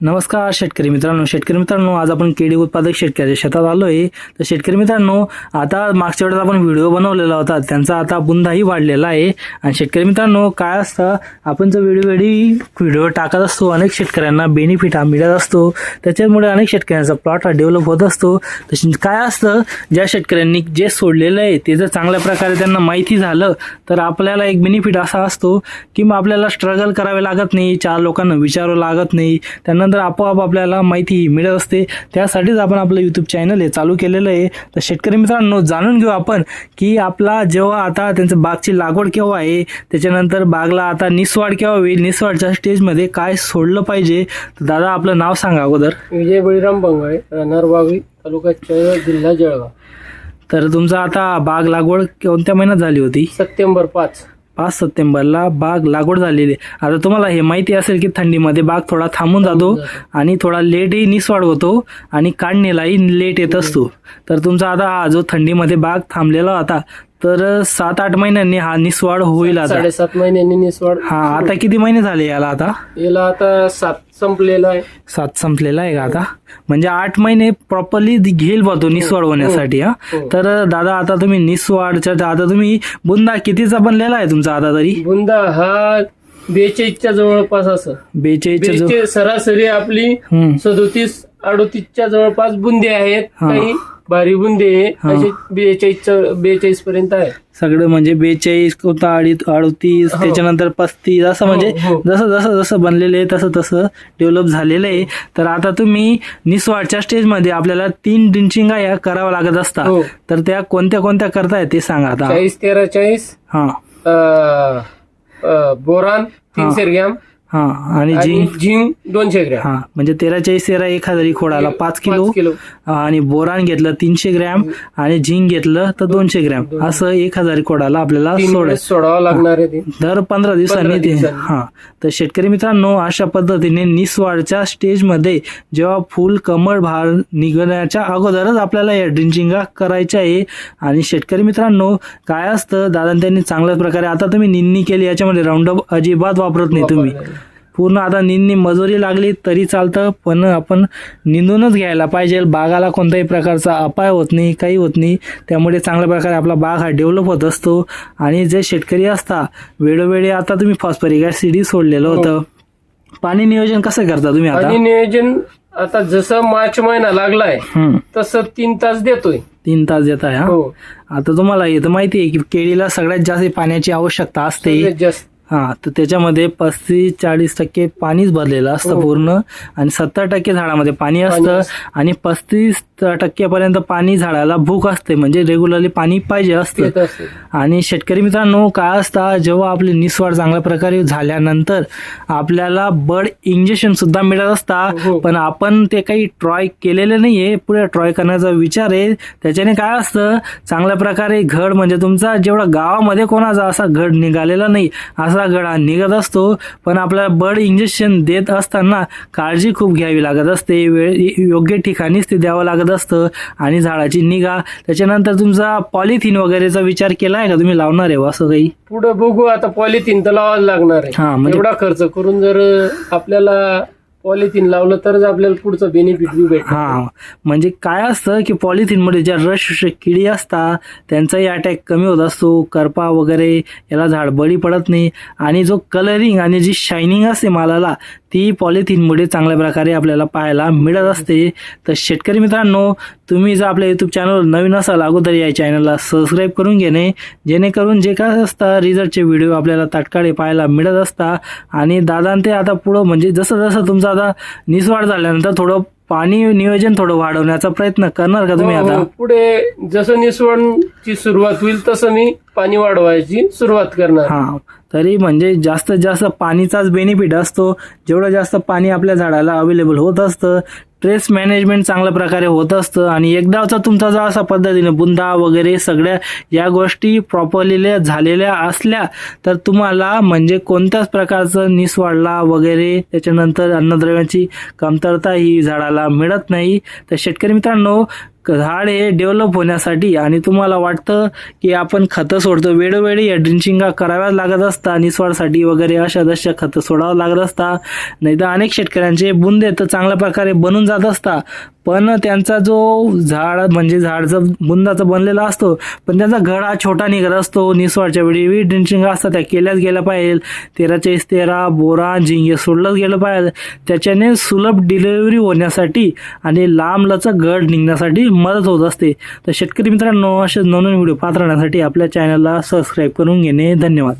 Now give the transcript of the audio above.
नमस्कार शेतकरी मित्रांनो. शेतकरी मित्रांनो आज आपण केळी उत्पादक शेतकऱ्याच्या शेतात आलो आहे तर शेतकरी मित्रांनो आता मागच्या वेळेस आपण व्हिडिओ बनवलेला होता. त्यांचा आता बुंदाही वाढलेला आहे. आणि शेतकरी मित्रांनो काय असतं आपण जर वेळोवेळी व्हिडिओ टाकत असतो अनेक शेतकऱ्यांना बेनिफिट हा मिळत असतो. त्याच्यामुळे अनेक शेतकऱ्यांचा प्लॉट हा डेव्हलप होत असतो. तसेच काय असतं ज्या शेतकऱ्यांनी जे सोडलेलं आहे ते जर चांगल्या प्रकारे त्यांना माहिती झालं तर आपल्याला एक बेनिफिट असा असतो की मग आपल्याला स्ट्रगल करावे लागत नाही चार लोकांना विचारावं लागत नाही त्यांना त्यानंतर आपोआप आपल्याला माहिती मिळत असते. त्यासाठीच आपण आपलं यूट्यूब चॅनल हे चालू केलेलं आहे. तर शेतकरी मित्रांनो जाणून घेऊ आपण की आपला जेव्हा आता त्यांचं बागची लागवड केव्हा आहे त्याच्यानंतर बागला आता निस्वाड केव्हा होईल निस्वाडच्या स्टेजमध्ये काय सोडलं पाहिजे? तर दादा आपलं नाव सांगा अगोदर. विजय बळीराम बंगाळे राहणार तालुका चळ जिल्हा जळगाव. तर तुमचा आता बाग लागवड कोणत्या महिन्यात झाली होती? सप्टेंबर पाच. पाच सप्टेंबरला बाग लागवड झालेली आहे. आता तुम्हाला हे माहिती असेल की थंडीमध्ये बाग थोडा थांबून जातो आणि थोडा लेटही निस्वाड होतो आणि काढणीलाही लेट येत असतो तर तुमचा आता हा जो थंडीमध्ये बाग थांबलेला होता तर सात आठ महिन्यांनी हा निस्वाड होईल आता. साडेसात महिन्यांनी निसवाड हा आता किती महिने झाले याला आता? याला आता सात संपलेला आहे. सात संपलेला आहे का आता? म्हणजे आठ महिने प्रॉपरली घेईल बा तो निस्वाड होण्यासाठी हा? हो. तर दादा आता तुम्ही निस्वाडच्या आता तुम्ही बुंदा कितीचा बनलेला आहे तुमचा आता तरी? बुंदा हा बेचाळीसच्या जवळपास असं. बेचाळीसच्या सरासरी आपली हम्म. सदोतीस अडोतीसच्या जवळपास बुंदे आहेत. हा. काही भारी बुंदे हा. बेचाळीस बेचाळीस पर्यंत आहे. सगळं म्हणजे बेचाळीस कोणता अडीच अडतीस हो. त्याच्यानंतर पस्तीस असं म्हणजे हो. जसं जसं जसं बनलेलं आहे तसं तसं डेव्हलप झालेलं आहे. तर आता तुम्ही निस्वाडच्या स्टेजमध्ये आपल्याला तीन ड्रिंचिंगा या करावं लागत असतात हो. तर त्या कोणत्या कोणत्या करताय ते सांगा आता. चाळीस तेरा चाळीस. हा. अं, अं, बोरान तीनशे ग्रॅम हा आणि आणि झिंक झिंक दोनशे ग्रॅम. हा म्हणजे तेरा चाळीस तेरा एक हजारी खोडाला पाच किलो. किलो. आणि बोरान घेतलं तीनशे ग्रॅम आणि झिंक घेतलं तर दोनशे ग्रॅम. असं एक हजारी खोडाला आपल्याला तीन सोडायचं वेळेस सोडावं लागणार आहे ते. दर पंधरा दिवसांनी पंधरा ते दिवसांनी. हा. तर शेतकरी मित्रांनो अशा पद्धतीने निस्वाडच्या स्टेजमध्ये जेव्हा फुल कमळ भार निघण्याच्या अगोदरच आपल्याला या ड्रिंचिंगा करायच्या आहे. आणि शेतकरी मित्रांनो काय असतं? दादा त्यांनी चांगल्या प्रकारे आता तुम्ही निन्नी केली याच्यामध्ये राऊंडअप अजिबात वापरत नाही तुम्ही. पूर्ण आता निंदणी मजुरी लागली तरी चालतं पण आपण निंदूनच घ्यायला पाहिजे. बागाला कोणत्याही प्रकारचा अपाय होत नाही काही होत नाही. त्यामुळे चांगल्या प्रकारे आपला बाग हा डेव्हलप होत असतो. आणि जे शेतकरी असता वेळोवेळी आता तुम्ही फॉस्फरिक ऍसिड सोडलेलं होतं. पाणी नियोजन कसं करता तुम्ही आता? नियोजन आता जसं मार्च महिना लागलाय तसं तीन तास देतोय. तीन तास देत आहे हा? हो. आता तुम्हाला हे तर माहिती आहे की केळीला सगळ्यात जास्त पाण्याची आवश्यकता असते. हा तर त्याच्यामध्ये पस्तीस चाळीस टक्के पाणीच भरलेलं असतं हो. पूर्ण आणि सत्तर टक्के झाडामध्ये पाणी असतं आणि पस्तीस टक्केपर्यंत पाणी झाडाला भूक असते. म्हणजे रेग्युलरली पाणी पाहिजे असतं. असते. आणि शेतकरी मित्रांनो काय असतं? जेव्हा आपली निस्वाड चांगल्या प्रकारे झाल्यानंतर आपल्याला बर्ड इंजेक्शन सुद्धा मिळत असतात हो. पण आपण ते काही ट्रॉय केलेले नाहीये. पुढे ट्रॉय करण्याचा विचार आहे. त्याच्याने काय असतं? चांगल्या प्रकारे घड म्हणजे तुमचा जेवढा गावामध्ये कोणाचा असा घड निघालेला नाही असा घड हा निघत असतो पण आपल्याला बर्ड इंजेक्शन देत असताना काळजी खूप घ्यावी लागत असते. वेळ योग्य ठिकाणीच ते द्यावं लागत असतं आणि झाडाची निगा. त्याच्यानंतर तुमचा पॉलिथिन वगैरेचा विचार केला आहे का? तुम्ही लावणार आहे हो असं काही? पुढे बघू. आता पॉलिथिन तर लावावं लागणार हा, आहे म्हणजे- एवढा खर्च करून जर आपल्याला पॉलिथिन लावलं तरच आपल्याला पुढचं बेनिफिट बी भेटणार हा म्हणजे काय असतं की पॉलिथिनमध्ये ज्या रश किडी असतात त्यांचाही अटॅक कमी होत असतो करपा वगैरे याला झाड बळी पडत नाही. आणि जो कलरिंग आणि जी शायनिंग असते मालाला ती पॉलिथिनमुळे चांगल्या प्रकारे आपल्याला पाहायला मिळत असते. तर शेतकरी मित्रांनो तुम्ही जर आपल्या युट्यूब चॅनलवर नवीन असाल अगोदर या चॅनलला सबस्क्राईब करून घेणे. जेणेकरून जे काय असतात रिझल्टचे व्हिडिओ आपल्याला तात्काळ पाहायला मिळत असतात आणि दादा ते आता पुढं म्हणजे जसं जसं तुमचं आता निस्वाड झाल्यानंतर थोडं पाणी नियोजन थोडं वाढवण्याचा प्रयत्न करणार का तुम्ही हो, आता? हो. पुढे जसं निसवणची सुरुवात होईल तसं मी पाणी वाढवायची सुरुवात करणार. हा. तरी म्हणजे जास्तीत जास्त पाणीचाच बेनिफिट असतो. जेवढं जास्त पाणी आपल्या झाडाला अवेलेबल होत असतं ट्रेस मॅनेजमेंट चांगल्या प्रकारे होत असतं आणि एकदाचा तुमचा जर असा पद्धतीने बुंदा वगैरे सगळ्या या गोष्टी प्रॉपरली झालेल्या असल्या तर तुम्हाला म्हणजे कोणत्याच प्रकारचं निस्वाडला वगैरे त्याच्यानंतर अन्नद्रव्याची कमतरता ही झाडाला मिळत नाही. तर शेतकरी मित्रांनो झाड हे डेव्हलप होण्यासाठी आणि तुम्हाला वाटतं की आपण खतं सोडतो. वेळोवेळी या ड्रिंचिंगा कराव्याच लागत असता निस्वाडसाठी वगैरे अशा दशा खतं सोडावं लागत असता. नाही तर अनेक शेतकऱ्यांचे बुंदे तर चांगल्या प्रकारे बनून जात असता. पण त्यांचा जो झाड म्हणजे झाडचं बुंदाचा बनलेला असतो पण त्यांचा घड हा छोटा निघत असतो. निस्वाडच्या वेळी विविध ड्रिंचिंग असतात त्या केल्याच गेल्या पाहिजे तेरा चेस तेरा बोरा झिंगे सोडलंच गेलं पाहिजे त्याच्याने सुलभ डिलिव्हरी होण्यासाठी आणि लांबलाचा गड घड निघण्यासाठी मदत होत असते. तर शेतकरी मित्रांनो असे नवनवीन व्हिडिओ पाहत राहण्यासाठी आपल्या चॅनलला सबस्क्राईब करून घेणे धन्यवाद.